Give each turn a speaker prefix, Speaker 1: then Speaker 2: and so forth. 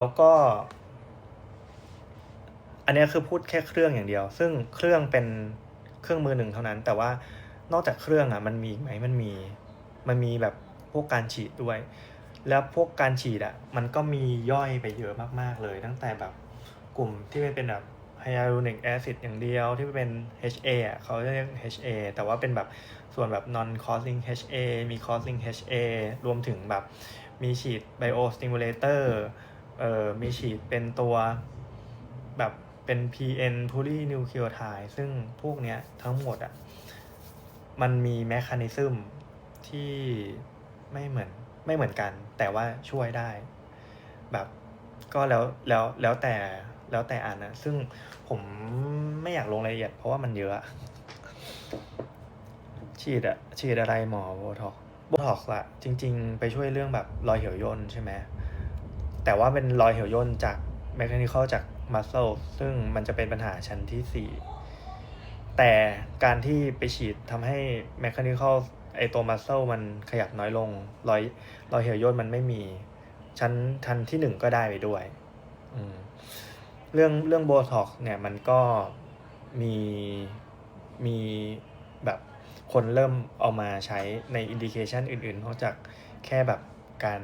Speaker 1: แล้วก็ อันนี้คือพูดแค่เครื่องอย่างเดียว ซึ่งเครื่องเป็นเครื่องมือหนึ่งเท่านั้น แต่ว่านอกจากเครื่องอะ มันมีไหมมันมี มันมีแบบพวกการฉีดด้วย แล้วพวกการฉีดอะ มันก็มีย่อยไปเยอะมากๆเลย ตั้งแต่แบบกลุ่มที่ไม่เป็นแบบ hyaluronic acid อย่างเดียวที่เป็น HA อะเขาเรียก HA แต่ว่าเป็นแบบส่วนแบบ non causing HA มี causing HA รวมถึงแบบมีฉีด biostimulator เอ่อมีฉีดเป็นตัวแบบเป็น PN polynucleotide ซึ่งพวกเนี้ยทั้งหมดอะมันมีแมคานิซึมที่ไม่เหมือนไม่เหมือนกัน แต่ว่าช่วยได้ แบบก็แล้วแล้วแล้วแต่แล้วแต่อันนะซึ่งผมไม่อยากลงรายละเอียด เพราะว่ามันเยอะ ฉีดอะฉีดอะไรหมอโบท็อกโบท็อกอะจริง ๆ ไปช่วยเรื่องแบบรอยเหี่ยวย่นใช่ไหม แต่ว่าเป็นรอยเหี่ยวย่นจากแมคานิคอลจากมัสเซลซึ่งมันจะเป็นปัญหาชั้นที่สี่แต่การที่ไปฉีดทำให้แมคานิคอลไอตัวมัสเซลมันขยับน้อยลง รอยรอยเหี่ยวย่นมันไม่มี ชั้นทันที่หนึ่งก็ได้ไปด้วยเรื่องเรื่องโบท็อกเนี่ยมันก็มีมีแบบคนเริ่มเอามาใช้ในอินดิเคชันอื่นๆนอกจากแค่แบบการ